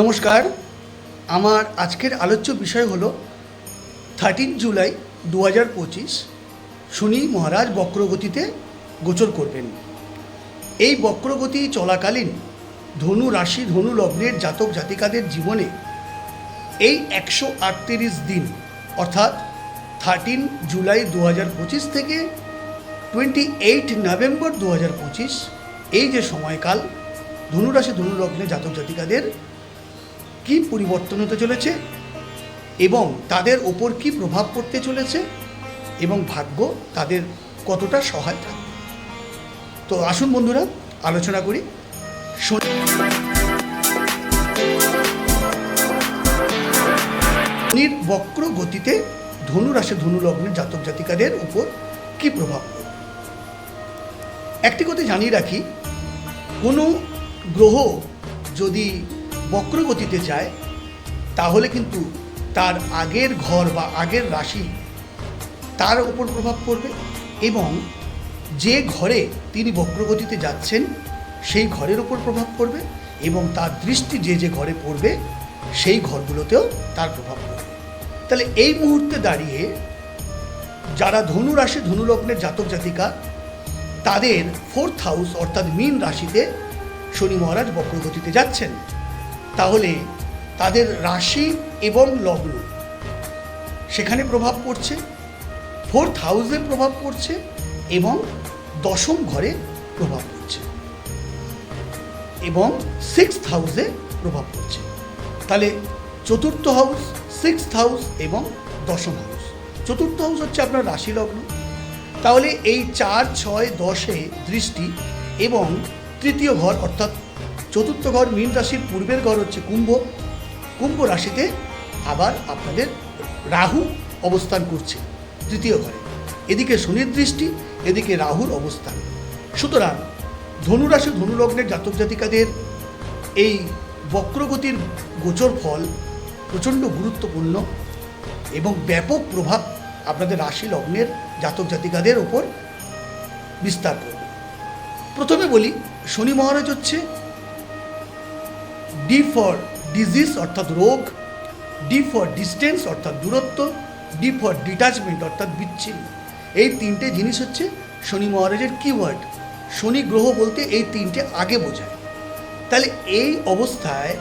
নমস্কার। আমার আজকের আলোচ্য বিষয় হলো থার্টিন জুলাই দু হাজার পঁচিশ, শনি মহারাজ বক্রগতিতে গোচর করবেন। এই বক্রগতি চলাকালীন ধনু রাশি, ধনু লগ্নের জাতক জাতিকাদের জীবনে এই একশো আটত্রিশ দিন, অর্থাৎ থার্টিন জুলাই দু হাজার পঁচিশ থেকে টোয়েন্টি এইট নভেম্বর দু হাজার পঁচিশ, এই যে সময়কাল ধনুরাশি ধনু লগ্নে জাতক জাতিকাদের কি পরিবর্তন হতে চলেছে? এবং তাদের ওপর কি প্রভাব পড়তে চলেছে? এবং ভাগ্য তাদের কতটা সহায় থাকবে? তো আসুন বন্ধুরা, আলোচনা করি। শনি শনির বক্র গতিতে ধনু রাশি, ধনু জাতক জাতিকাদের উপর কি প্রভাব পড়বে? একটি কথা জানিয়ে রাখি, কোনো গ্রহ যদি বক্রগতিতে যায়, তাহলে কিন্তু তার আগের ঘর বা আগের রাশি তার উপর প্রভাব পড়বে এবং যে ঘরে তিনি বক্রগতিতে যাচ্ছেন, সেই ঘরের উপর প্রভাব পড়বে এবং তার দৃষ্টি যে যে ঘরে পড়বে, সেই ঘরগুলোতেও তার প্রভাব পড়বে। তাহলে এই মুহূর্তে দাঁড়িয়ে যারা ধনু রাশি ধনু লগ্নের জাতক জাতিকা, তাদের ফোর্থ হাউস অর্থাৎ মীন রাশিতে শনি মহারাজ বক্রগতিতে যাচ্ছেন। তাহলে তাদের রাশি এবং লগ্ন। সেখানে প্রভাব পড়ছে, ফোর্থ হাউসে প্রভাব পড়ছে এবং দশম ঘরে প্রভাব পড়ছে এবং সিক্স হাউসে প্রভাব পড়ছে। তাহলে চতুর্থ হাউস সিক্স হাউস এবং দশম হাউস। চতুর্থ হাউস হচ্ছে আপনার রাশি লগ্ন। তাহলে এই চার, ছয়, দশে দৃষ্টি এবং তৃতীয় ঘর অর্থাৎ চতুর্থ ঘর, মীন রাশির পূর্বের ঘর হচ্ছে কুম্ভ। কুম্ভ রাশিতে আবার আপনাদের রাহু অবস্থান করছে, তৃতীয় ঘরে। এদিকে শনির দৃষ্টি, এদিকে রাহুর অবস্থান। সুতরাং ধনুরাশি ধনুলগ্নের জাতক জাতিকাদের এই বক্রগতির গোচর ফল প্রচণ্ড গুরুত্বপূর্ণ এবং ব্যাপক প্রভাব আপনাদের রাশি লগ্নের জাতক জাতিকাদের ওপর বিস্তার করবে। প্রথমে বলি, শনি মহারাজ হচ্ছে ডি ফর ডিজিজ অর্থাৎ রোগ ডি ফর ডিস্টেন্স অর্থাৎ দূরত্ব ডি ফর ডিটাচমেন্ট অর্থাৎ বিচ্ছিন্ন। এই তিনটে জিনিস হচ্ছে শনি মহারাজের কিওয়ার্ড শনি গ্রহ বলতে এই তিনটে আগে বোঝায়। তাহলে এই অবস্থায়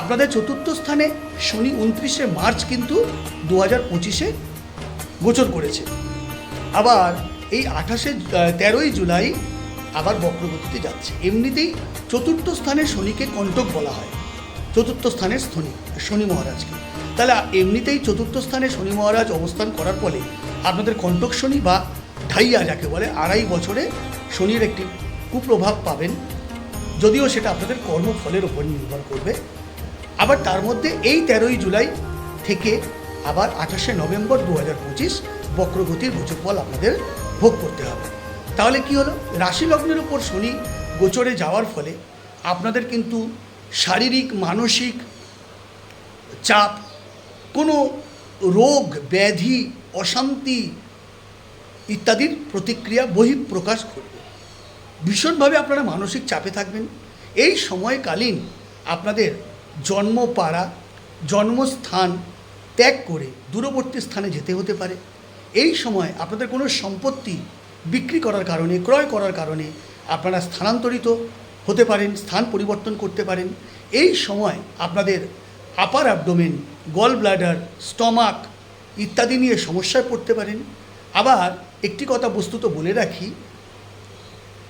আপনাদের চতুর্থ স্থানে শনি উনত্রিশে মার্চ কিন্তু দু হাজার পঁচিশে গোচর করেছে। আবার এই আঠাশে তেরোই জুলাই আবার বক্রগতিতে যাচ্ছে। এমনিতেই চতুর্থ স্থানে শনিকে কণ্টক বলা হয়। চতুর্থ স্থানের শনি শনি মহারাজকে। তাহলে এমনিতেই চতুর্থ স্থানে শনি মহারাজ অবস্থান করার ফলে আপনাদের কণ্টক শনি বা ঢাইয়া যাকে বলে, আড়াই বছরে শনির একটি কুপ্রভাব পাবেন। যদিও সেটা আপনাদের কর্মফলের উপর নির্ভর করবে। আবার তার মধ্যে এই তেরোই জুলাই থেকে আবার আঠাশে নভেম্বর দু হাজার পঁচিশ বক্রগতির ফল আপনাদের ভোগ করতে হবে। তাহলে কি হলো? রাশি লগ্নের উপর শনি গোচরে যাওয়ার ফলে আপনাদের কিন্তু শারীরিক, মানসিক চাপ, কোনো রোগ, ব্যাধি, অশান্তি ইত্যাদির প্রতিক্রিয়া, বহিঃপ্রকাশ ঘটবে। ভীষণভাবে আপনারা মানসিক চাপে থাকবেন। এই সময়কালীন আপনাদের জন্মপাড়া, জন্মস্থান ত্যাগ করে দূরবর্তী স্থানে যেতে হতে পারে। এই সময় আপনাদের কোনো সম্পত্তি বিক্রি করার কারণে, ক্রয় করার কারণে আপনারা স্থানান্তরিত হতে পারেন, স্থান পরিবর্তন করতে পারেন। এই সময় আপনাদের upper abdomen gall bladder stomach ইত্যাদি নিয়ে সমস্যায় পড়তে পারেন। আবার একটি কথা বস্তুত বলে রাখি,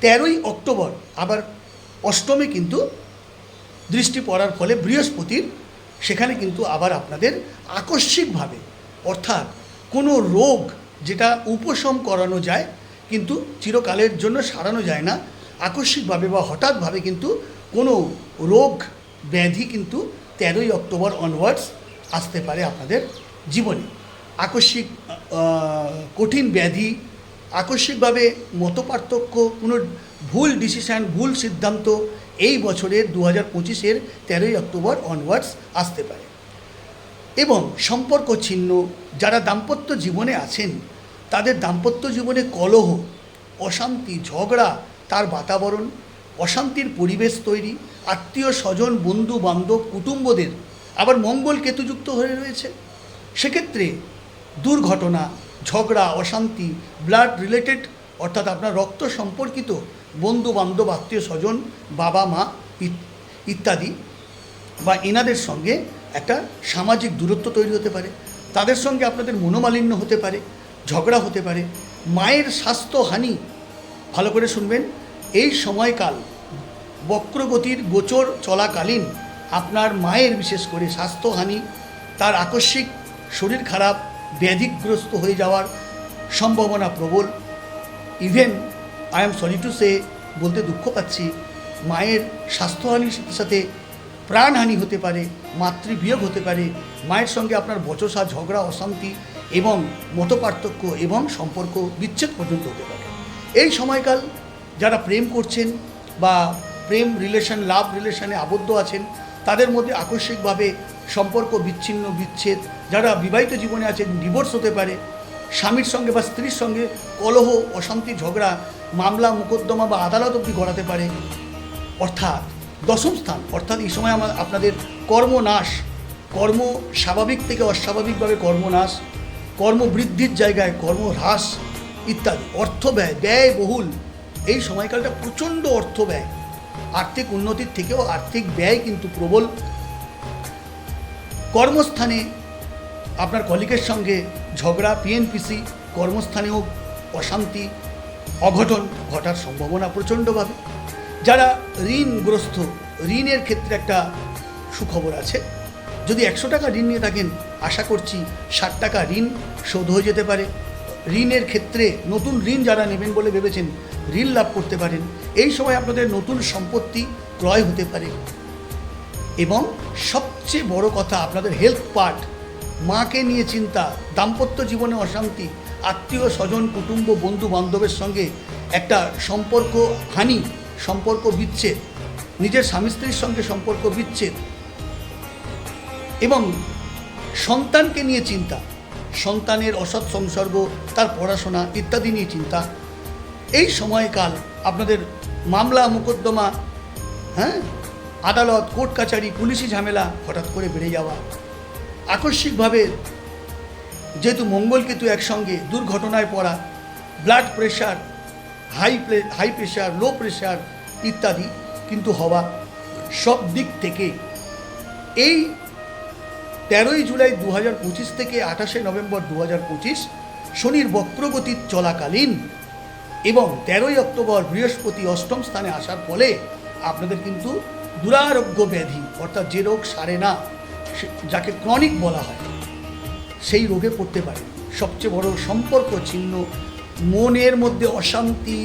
তেরোই অক্টোবর আবার অষ্টমে কিন্তু দৃষ্টি পড়ার ফলে বৃহস্পতির, সেখানে কিন্তু আবার আপনাদের আকস্মিকভাবে অর্থাৎ কোনো রোগ যেটা উপশম করানো যায় কিন্তু চিরকালের জন্য সারানো যায় না। আকস্মিকভাবে বা হঠাৎভাবে কিন্তু কোনো রোগ ব্যাধি কিন্তু তেরোই অক্টোবর অনওয়ার্ডস আসতে পারে আপনাদের জীবনে। আকস্মিক কঠিন ব্যাধি, আকস্মিকভাবে মতপার্থক্য, কোনো ভুল ডিসিশান ভুল সিদ্ধান্ত এই বছরের দু হাজার পঁচিশের তেরোই অক্টোবর অনওয়ার্ডস আসতে পারে। এবং সম্পর্ক ছিন্ন, যারা দাম্পত্য জীবনে আছেন তাদের দাম্পত্য জীবনে কলহ, অশান্তি, ঝগড়া, তার বাতাবরণ, অশান্তির পরিবেশ তৈরি, আত্মীয় স্বজন, বন্ধু, বান্ধব, কুটুম্বদের আবার মঙ্গল কেতুযুক্ত হয়ে রয়েছে। সেক্ষেত্রে দুর্ঘটনা, ঝগড়া, অশান্তি ব্লাড রিলেটেড অর্থাৎ আপনার রক্ত সম্পর্কিত বন্ধু, বান্ধব, আত্মীয় স্বজন, বাবা, মা ইত- ইত্যাদি বা এনাদের সঙ্গে একটা সামাজিক দূরত্ব তৈরি হতে পারে। তাদের সঙ্গে আপনাদের মনোমালিন্য হতে পারে। ঝগড়া হতে পারে। মায়ের স্বাস্থ্যহানি ভালো করে শুনবেন। এই সময়কাল বক্রগতির গোচর চলাকালীন আপনার মায়ের বিশেষ করে স্বাস্থ্যহানি তার আকস্মিক শরীর খারাপ, ব্যাধিগ্রস্ত হয়ে যাওয়ার সম্ভাবনা প্রবল। Even I am sorry to say বলতে দুঃখ পাচ্ছি, মায়ের স্বাস্থ্যহানির সাথে সাথে প্রাণহানি হতে পারে, মাতৃবিয়োগ হতে পারে। মায়ের সঙ্গে আপনার বচসা, ঝগড়া, অশান্তি এবং মতপার্থক্য এবং সম্পর্ক বিচ্ছেদ পর্যন্ত হতে পারে। এই সময়কাল যারা প্রেম করছেন বা প্রেম রিলেশন লাভ রিলেশনে আবদ্ধ আছেন, তাদের মধ্যে আকস্মিকভাবে সম্পর্ক বিচ্ছিন্ন, বিচ্ছেদ, যারা বিবাহিত জীবনে আছেন ডিভোর্স হতে পারে, স্বামীর সঙ্গে বা স্ত্রীর সঙ্গে কলহ, অশান্তি, ঝগড়া, মামলা, মোকদ্দমা বা আদালত অবধি গড়াতে পারে। অর্থাৎ দশম স্থান, অর্থাৎ এই সময় আমার আপনাদের কর্মনাশ, কর্ম স্বাভাবিক থেকে অস্বাভাবিকভাবে কর্মনাশ কর্মবৃদ্ধির জায়গায় কর্মহ্রাস ইত্যাদি, অর্থ ব্যয় ব্যয় বহুল। এই সময়কালটা প্রচণ্ড অর্থ ব্যয়। আর্থিক উন্নতির থেকেও আর্থিক ব্যয় কিন্তু প্রবল। কর্মস্থানে আপনার কলিগের সঙ্গে ঝগড়া পিএনপিসি কর্মস্থানেও অশান্তি, অঘটন ঘটার সম্ভাবনা প্রচণ্ডভাবে। যারা ঋণগ্রস্ত, ঋণের ক্ষেত্রে একটা সুখবর আছে। যদি একশো টাকা ঋণ নিয়ে থাকেন আশা করছি ষাট টাকা ঋণ শোধ হয়ে যেতে পারে। ঋণের ক্ষেত্রে নতুন ঋণ যারা নেবেন বলে ভেবেছেন, ঋণ লাভ করতে পারেন। এই সময় আপনাদের নতুন সম্পত্তি ক্রয় হতে পারে। এবং সবচেয়ে বড় কথা, আপনাদের হেলথ পার্ট, মাকে নিয়ে চিন্তা, দাম্পত্য জীবনে অশান্তি, আত্মীয় স্বজন, কুটুম্ব, বন্ধু বান্ধবের সঙ্গে একটা সম্পর্ক হানি, সম্পর্ক বিচ্ছেদ, নিজের স্বামী স্ত্রীর সঙ্গে সম্পর্ক বিচ্ছেদ এবং সন্তানকে নিয়ে চিন্তা, সন্তানের অসৎ সংসর্গ, তার পড়াশোনা ইত্যাদি নিয়ে চিন্তা। এই সময়কাল আপনাদের মামলা, মোকদ্দমা হ্যাঁ? আদালত, কোর্ট কাছারি, পুলিশি ঝামেলা হঠাৎ করে বেড়ে যাওয়া। আকস্মিকভাবে যেহেতু মঙ্গলকেতু একসঙ্গে দুর্ঘটনায় পড়া blood pressure high high pressure low pressure ইত্যাদি কিন্তু হওয়া সব দিক থেকে এই তেরোই জুলাই দু হাজার পঁচিশ থেকে আঠাশে নভেম্বর দু হাজার পঁচিশ শনির বক্রগতি চলাকালীন এবং তেরোই অক্টোবর বৃহস্পতি অষ্টম স্থানে আসার ফলে আপনাদের কিন্তু দুরারোগ্য ব্যাধি, অর্থাৎ যে রোগ সারে না যাকে ক্রনিক বলা হয়, সেই রোগে পড়তে পারে। সবচেয়ে বড় সম্পর্ক ছিন্ন মনের মধ্যে অশান্তি,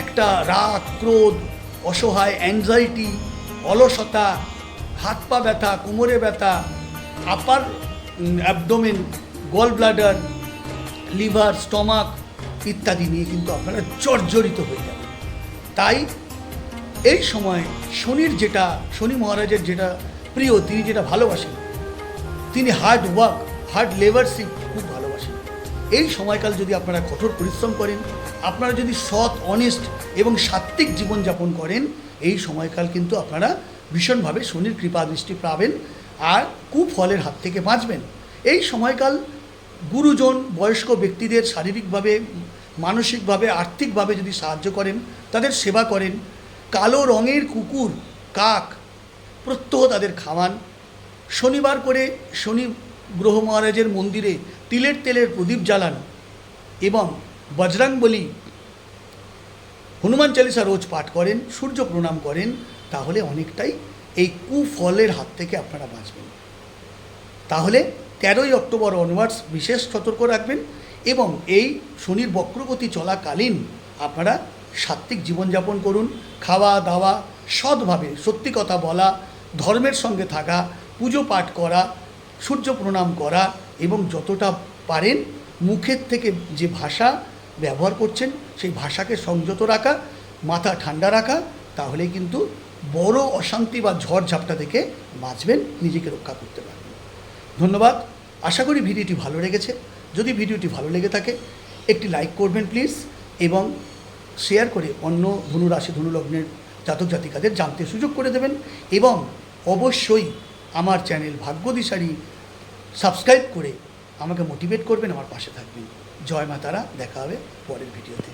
একটা রাগ, ক্রোধ, অসহায় অ্যাংজাইটি অলসতা, হাত পা ব্যথা, কোমরে ব্যথা upper abdomen gall bladder liver stomach ইত্যাদি নিয়ে কিন্তু আপনারা জর্জরিত হয়ে যাবেন। তাই এই সময় শনির যেটা, শনি মহারাজের যেটা প্রিয়, তিনি যেটা ভালোবাসেন, তিনি হার্ড ওয়ার্ক হার্ড লেবারশিপ খুব ভালোবাসেন। এই সময়কাল যদি আপনারা কঠোর পরিশ্রম করেন, আপনারা যদি সৎ অনেস্ট এবং সাত্ত্বিক জীবনযাপন করেন, এই সময়কাল কিন্তু আপনারা ভীষণভাবে শনির কৃপা দৃষ্টি পাবেন। আর কুফলের হাত থেকে বাঁচবেন। এই সময়কাল গুরুজন, বয়স্ক ব্যক্তিদের শারীরিকভাবে, মানসিকভাবে, আর্থিকভাবে যদি সাহায্য করেন, তাদের সেবা করেন, কালো রঙের কুকুর, কাক প্রত্যহ তাদের খাওয়ান। শনিবার করে শনি গ্রহ মহারাজের মন্দিরে তিলের তেলের প্রদীপ জ্বালান এবং বজরাংবলী হনুমান চালিসা রোজ পাঠ করেন, সূর্য প্রণাম করেন, তাহলে অনেকটাই এই কুফলের হাত থেকে আপনারা বাঁচবেন। তাহলে তেরোই অক্টোবর অনওয়ার্ডস বিশেষ সতর্ক রাখবেন এবং এই শনির বক্রগতি চলাকালীন আপনারা সাত্ত্বিক জীবনযাপন করুন, খাওয়া, দাওয়া সৎভাবে সত্যি কথা বলা, ধর্মের সঙ্গে থাকা, পুজো পাঠ করা, সূর্য প্রণাম করা এবং যতটা পারেন মুখের থেকে যে ভাষা ব্যবহার করছেন সেই ভাষাকে সংযত রাখা, মাথা ঠান্ডা রাখা তাহলে কিন্তু বড় অশান্তি বা ঝড় ঝাপটা থেকে বাঁচবেন, নিজেকে রক্ষা করতে পারবেন। ধন্যবাদ। আশা করি ভিডিওটি ভালো লেগেছে। যদি ভিডিওটি ভালো লেগে থাকে, একটি লাইক করবেন প্লিজ এবং শেয়ার করে অন্য ধনুরাশি, ধনুলগ্নের জাতক জাতিকাদের জানতে সুযোগ করে দেবেন এবং অবশ্যই আমার চ্যানেল ভাগ্যদিশারি সাবস্ক্রাইব করে আমাকে মোটিভেট করবেন, আমার পাশে থাকবেন। জয় মা তারা দেখা হবে পরের ভিডিওতে।